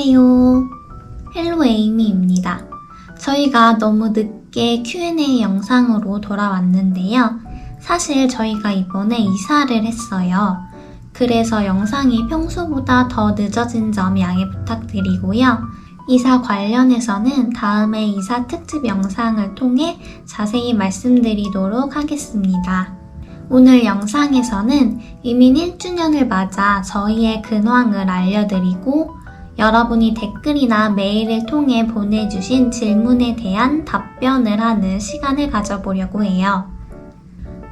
안녕하세요. 헬로 에이미입니다. 저희가 너무 늦게 Q&A 영상으로 돌아왔는데요. 사실 저희가 이번에 이사를 했어요. 그래서 영상이 평소보다 더 늦어진 점 양해 부탁드리고요. 이사 관련해서는 다음에 이사 특집 영상을 통해 자세히 말씀드리도록 하겠습니다. 오늘 영상에서는 이민 1주년을 맞아 저희의 근황을 알려드리고 여러분이 댓글이나 메일을 통해 보내주신 질문에 대한 답변을 하는 시간을 가져보려고 해요.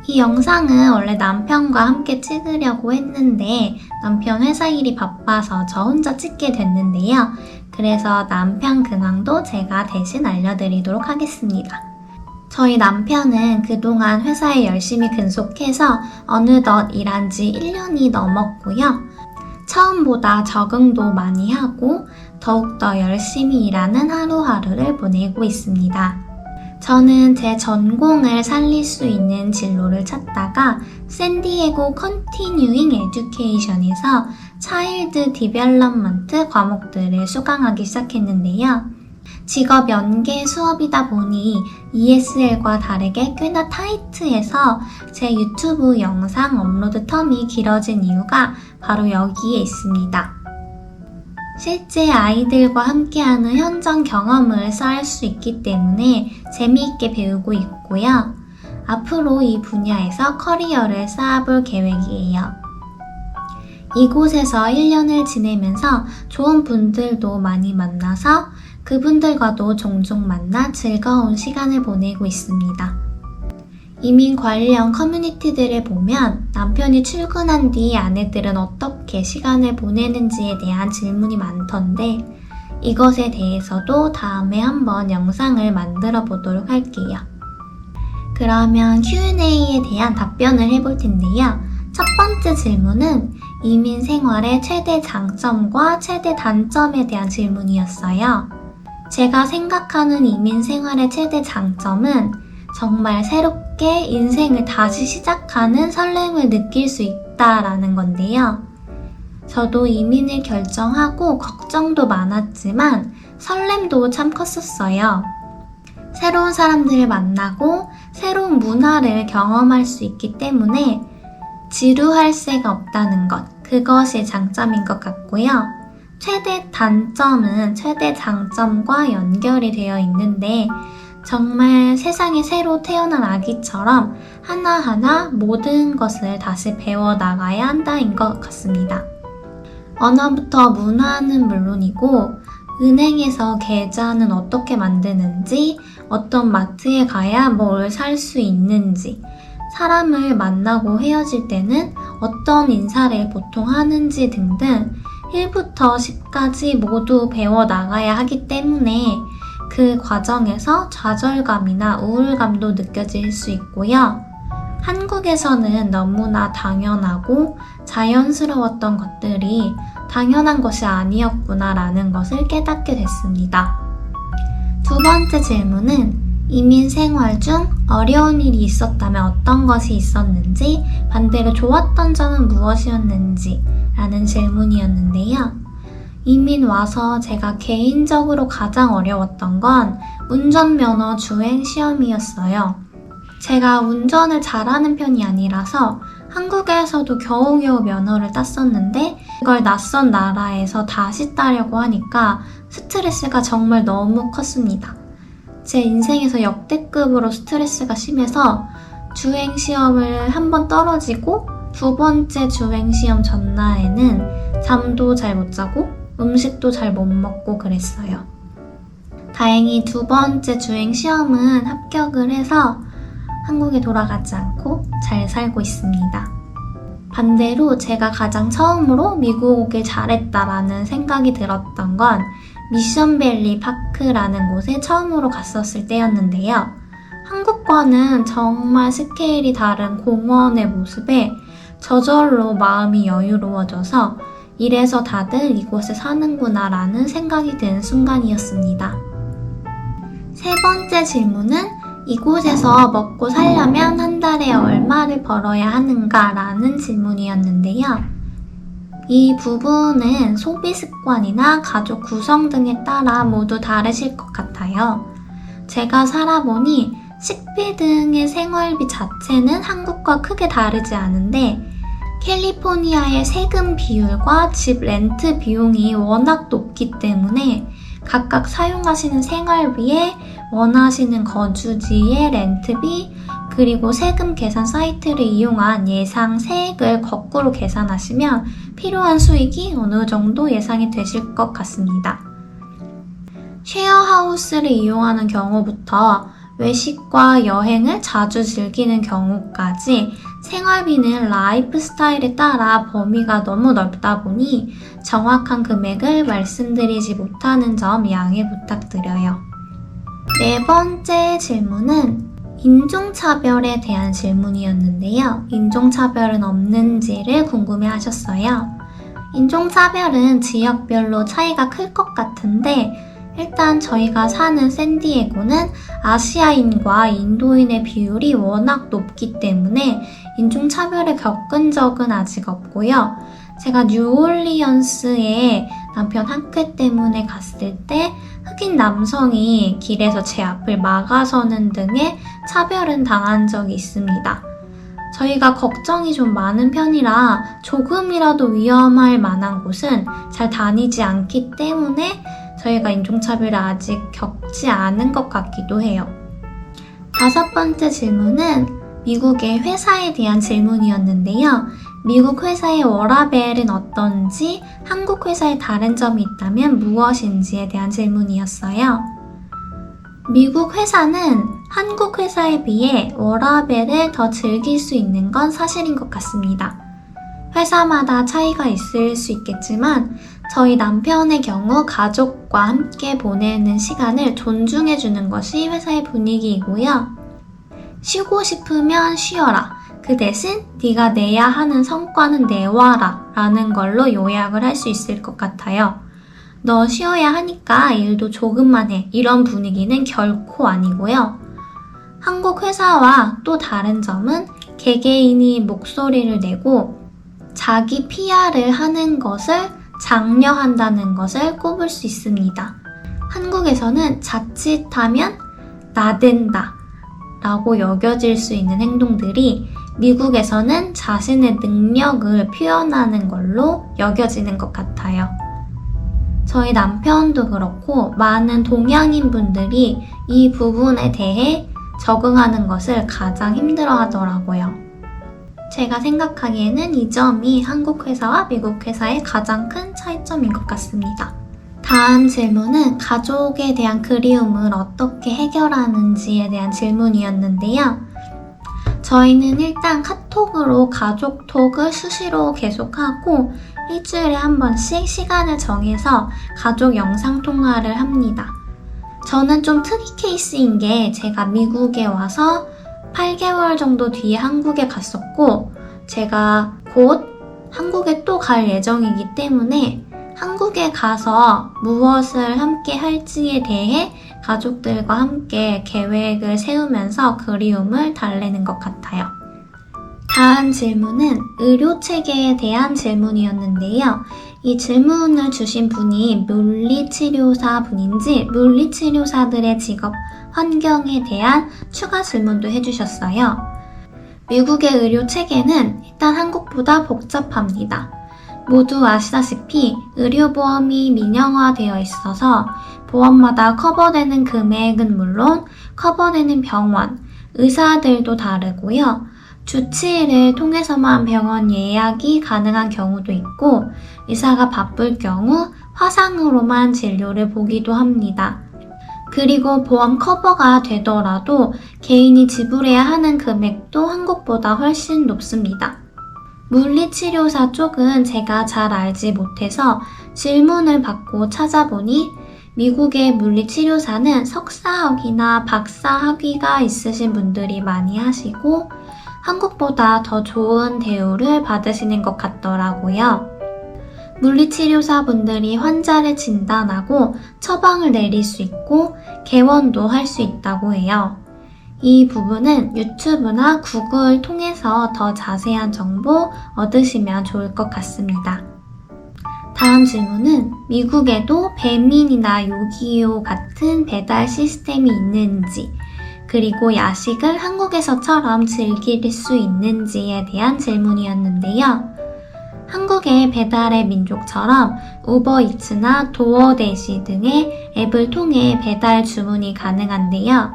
이 영상은 원래 남편과 함께 찍으려고 했는데 남편 회사 일이 바빠서 저 혼자 찍게 됐는데요. 그래서 남편 근황도 제가 대신 알려드리도록 하겠습니다. 저희 남편은 그동안 회사에 열심히 근속해서 어느덧 일한 지 1년이 넘었고요. 처음보다 적응도 많이 하고 더욱더 열심히 일하는 하루하루를 보내고 있습니다. 저는 제 전공을 살릴 수 있는 진로를 찾다가 샌디에고 컨티뉴잉 에듀케이션에서 차일드 디벨롭먼트 과목들을 수강하기 시작했는데요. 직업 연계 수업이다 보니 ESL과 다르게 꽤나 타이트해서 제 유튜브 영상 업로드 텀이 길어진 이유가 바로 여기에 있습니다. 실제 아이들과 함께하는 현장 경험을 쌓을 수 있기 때문에 재미있게 배우고 있고요. 앞으로 이 분야에서 커리어를 쌓아볼 계획이에요. 이곳에서 1년을 지내면서 좋은 분들도 많이 만나서 그분들과도 종종 만나 즐거운 시간을 보내고 있습니다. 이민 관련 커뮤니티들을 보면 남편이 출근한 뒤 아내들은 어떻게 시간을 보내는지에 대한 질문이 많던데 이것에 대해서도 다음에 한번 영상을 만들어 보도록 할게요. 그러면 Q&A에 대한 답변을 해볼 텐데요. 첫 번째 질문은 이민 생활의 최대 장점과 최대 단점에 대한 질문이었어요. 제가 생각하는 이민 생활의 최대 장점은 정말 새롭게 인생을 다시 시작하는 설렘을 느낄 수 있다라는 건데요. 저도 이민을 결정하고 걱정도 많았지만 설렘도 참 컸었어요. 새로운 사람들을 만나고 새로운 문화를 경험할 수 있기 때문에 지루할 새가 없다는 것, 그것이 장점인 것 같고요. 최대 단점은 최대 장점과 연결이 되어 있는데 정말 세상에 새로 태어난 아기처럼 하나하나 모든 것을 다시 배워 나가야 한다인 것 같습니다. 언어부터 문화는 물론이고 은행에서 계좌는 어떻게 만드는지, 어떤 마트에 가야 뭘 살 수 있는지, 사람을 만나고 헤어질 때는 어떤 인사를 보통 하는지 등등 1부터 10까지 모두 배워 나가야 하기 때문에 그 과정에서 좌절감이나 우울감도 느껴질 수 있고요. 한국에서는 너무나 당연하고 자연스러웠던 것들이 당연한 것이 아니었구나라는 것을 깨닫게 됐습니다. 두 번째 질문은 이민 생활 중 어려운 일이 있었다면 어떤 것이 있었는지, 반대로 좋았던 점은 무엇이었는지 라는 질문이었는데요. 이민 와서 제가 개인적으로 가장 어려웠던 건 운전면허 주행 시험이었어요. 제가 운전을 잘하는 편이 아니라서 한국에서도 겨우겨우 면허를 땄었는데 그걸 낯선 나라에서 다시 따려고 하니까 스트레스가 정말 너무 컸습니다. 제 인생에서 역대급으로 스트레스가 심해서 주행 시험을 한 번 떨어지고 두 번째 주행 시험 전날에는 잠도 잘 못 자고 음식도 잘 못 먹고 그랬어요. 다행히 두 번째 주행 시험은 합격을 해서 한국에 돌아가지 않고 잘 살고 있습니다. 반대로 제가 가장 처음으로 미국 오길 잘했다라는 생각이 들었던 건 미션밸리 파크라는 곳에 처음으로 갔었을 때였는데요. 한국과는 정말 스케일이 다른 공원의 모습에 저절로 마음이 여유로워져서 이래서 다들 이곳에 사는구나 라는 생각이 드는 순간이었습니다. 세 번째 질문은 이곳에서 먹고 살려면 한 달에 얼마를 벌어야 하는가 라는 질문이었는데요. 이 부분은 소비 습관이나 가족 구성 등에 따라 모두 다르실 것 같아요. 제가 살아보니 식비 등의 생활비 자체는 한국과 크게 다르지 않은데 캘리포니아의 세금 비율과 집 렌트 비용이 워낙 높기 때문에 각각 사용하시는 생활비에 원하시는 거주지의 렌트비 그리고 세금 계산 사이트를 이용한 예상 세액을 거꾸로 계산하시면 필요한 수익이 어느 정도 예상이 되실 것 같습니다. 쉐어하우스를 이용하는 경우부터 외식과 여행을 자주 즐기는 경우까지 생활비는 라이프 스타일에 따라 범위가 너무 넓다 보니 정확한 금액을 말씀드리지 못하는 점 양해 부탁드려요. 네 번째 질문은 인종차별에 대한 질문이었는데요. 인종차별은 없는지를 궁금해 하셨어요. 인종차별은 지역별로 차이가 클 것 같은데 일단 저희가 사는 샌디에고는 아시아인과 인도인의 비율이 워낙 높기 때문에 인종차별을 겪은 적은 아직 없고요. 제가 뉴올리언스에 남편 학회 때문에 갔을 때 흑인 남성이 길에서 제 앞을 막아서는 등의 차별은 당한 적이 있습니다. 저희가 걱정이 좀 많은 편이라 조금이라도 위험할 만한 곳은 잘 다니지 않기 때문에 저희가 인종차별을 아직 겪지 않은 것 같기도 해요. 다섯 번째 질문은 미국의 회사에 대한 질문이었는데요. 미국 회사의 워라벨은 어떤지, 한국 회사의 다른 점이 있다면 무엇인지에 대한 질문이었어요. 미국 회사는 한국 회사에 비해 워라벨을 더 즐길 수 있는 건 사실인 것 같습니다. 회사마다 차이가 있을 수 있겠지만 저희 남편의 경우 가족과 함께 보내는 시간을 존중해 주는 것이 회사의 분위기이고요. 쉬고 싶으면 쉬어라. 그 대신 네가 내야 하는 성과는 내와라 라는 걸로 요약을 할 수 있을 것 같아요. 너 쉬어야 하니까 일도 조금만 해. 이런 분위기는 결코 아니고요. 한국 회사와 또 다른 점은 개개인이 목소리를 내고 자기 PR을 하는 것을 장려한다는 것을 꼽을 수 있습니다. 한국에서는 자칫하면 나댄다 라고 여겨질 수 있는 행동들이 미국에서는 자신의 능력을 표현하는 걸로 여겨지는 것 같아요. 저희 남편도 그렇고 많은 동양인 분들이 이 부분에 대해 적응하는 것을 가장 힘들어 하더라고요. 제가 생각하기에는 이 점이 한국 회사와 미국 회사의 가장 큰 차이점인 것 같습니다. 다음 질문은 가족에 대한 그리움을 어떻게 해결하는지에 대한 질문이었는데요. 저희는 일단 카톡으로 가족 톡을 수시로 계속하고 일주일에 한 번씩 시간을 정해서 가족 영상 통화를 합니다. 저는 좀 특이 케이스인 게 제가 미국에 와서 8개월 정도 뒤에 한국에 갔었고 제가 곧 한국에 또 갈 예정이기 때문에 한국에 가서 무엇을 함께 할지에 대해 가족들과 함께 계획을 세우면서 그리움을 달래는 것 같아요. 다음 질문은 의료 체계에 대한 질문이었는데요. 이 질문을 주신 분이 물리치료사 분인지 물리치료사들의 직업 환경에 대한 추가 질문도 해주셨어요. 미국의 의료 체계는 일단 한국보다 복잡합니다. 모두 아시다시피 의료보험이 민영화되어 있어서 보험마다 커버되는 금액은 물론 커버되는 병원, 의사들도 다르고요. 주치의를 통해서만 병원 예약이 가능한 경우도 있고 의사가 바쁠 경우 화상으로만 진료를 보기도 합니다. 그리고 보험 커버가 되더라도 개인이 지불해야 하는 금액도 한국보다 훨씬 높습니다. 물리치료사 쪽은 제가 잘 알지 못해서 질문을 받고 찾아보니 미국의 물리치료사는 석사학위나 박사학위가 있으신 분들이 많이 하시고 한국보다 더 좋은 대우를 받으시는 것 같더라고요. 물리치료사 분들이 환자를 진단하고 처방을 내릴 수 있고 개원도 할 수 있다고 해요. 이 부분은 유튜브나 구글 통해서 더 자세한 정보 얻으시면 좋을 것 같습니다. 다음 질문은 미국에도 배민이나 요기요 같은 배달 시스템이 있는지, 그리고 야식을 한국에서처럼 즐길 수 있는지에 대한 질문이었는데요. 한국의 배달의 민족처럼 우버이츠나 도어대시 등의 앱을 통해 배달 주문이 가능한데요.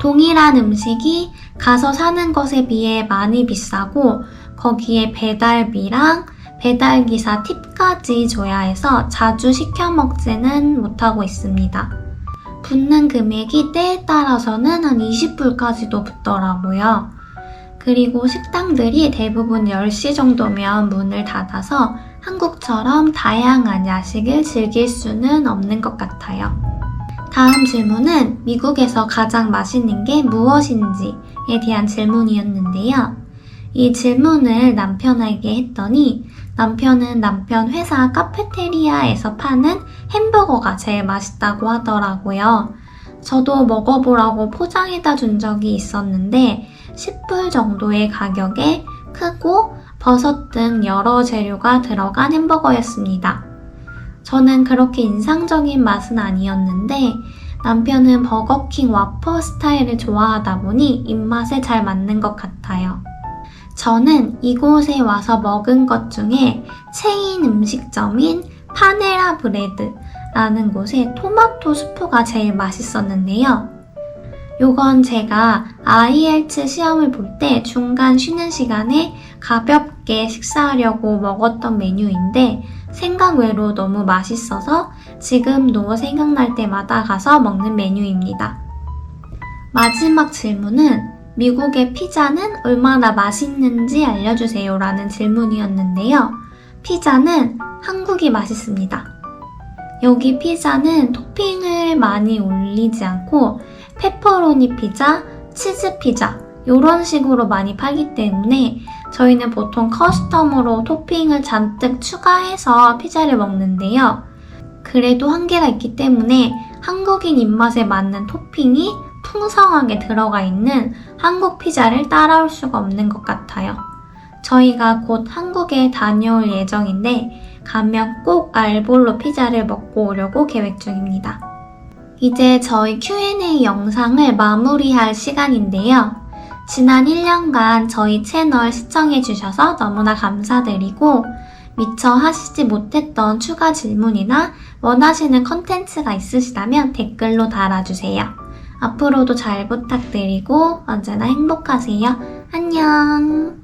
동일한 음식이 가서 사는 것에 비해 많이 비싸고 거기에 배달비랑 배달기사 팁까지 줘야 해서 자주 시켜 먹지는 못하고 있습니다. 붙는 금액이 때에 따라서는 한 20불까지도 붙더라고요. 그리고 식당들이 대부분 10시 정도면 문을 닫아서 한국처럼 다양한 야식을 즐길 수는 없는 것 같아요. 다음 질문은 미국에서 가장 맛있는 게 무엇인지에 대한 질문이었는데요. 이 질문을 남편에게 했더니 남편은 남편 회사 카페테리아에서 파는 햄버거가 제일 맛있다고 하더라고요. 저도 먹어보라고 포장해다 준 적이 있었는데 10불 정도의 가격에 크고 버섯 등 여러 재료가 들어간 햄버거였습니다. 저는 그렇게 인상적인 맛은 아니었는데 남편은 버거킹 와퍼 스타일을 좋아하다 보니 입맛에 잘 맞는 것 같아요. 저는 이곳에 와서 먹은 것 중에 체인 음식점인 파네라 브레드라는 곳의 토마토 수프가 제일 맛있었는데요. 요건 제가 IELTS 시험을 볼 때 중간 쉬는 시간에 가볍게 식사하려고 먹었던 메뉴인데 생각 외로 너무 맛있어서 지금도 생각날 때마다 가서 먹는 메뉴입니다. 마지막 질문은 미국의 피자는 얼마나 맛있는지 알려주세요 라는 질문이었는데요. 피자는 한국이 맛있습니다. 여기 피자는 토핑을 많이 올리지 않고 페퍼로니 피자, 치즈 피자 이런 식으로 많이 팔기 때문에 저희는 보통 커스텀으로 토핑을 잔뜩 추가해서 피자를 먹는데요. 그래도 한계가 있기 때문에 한국인 입맛에 맞는 토핑이 풍성하게 들어가 있는 한국 피자를 따라올 수가 없는 것 같아요. 저희가 곧 한국에 다녀올 예정인데 가면 꼭 알볼로 피자를 먹고 오려고 계획 중입니다. 이제 저희 Q&A 영상을 마무리할 시간인데요. 지난 1년간 저희 채널 시청해주셔서 너무나 감사드리고 미처 하시지 못했던 추가 질문이나 원하시는 컨텐츠가 있으시다면 댓글로 달아주세요. 앞으로도 잘 부탁드리고 언제나 행복하세요. 안녕!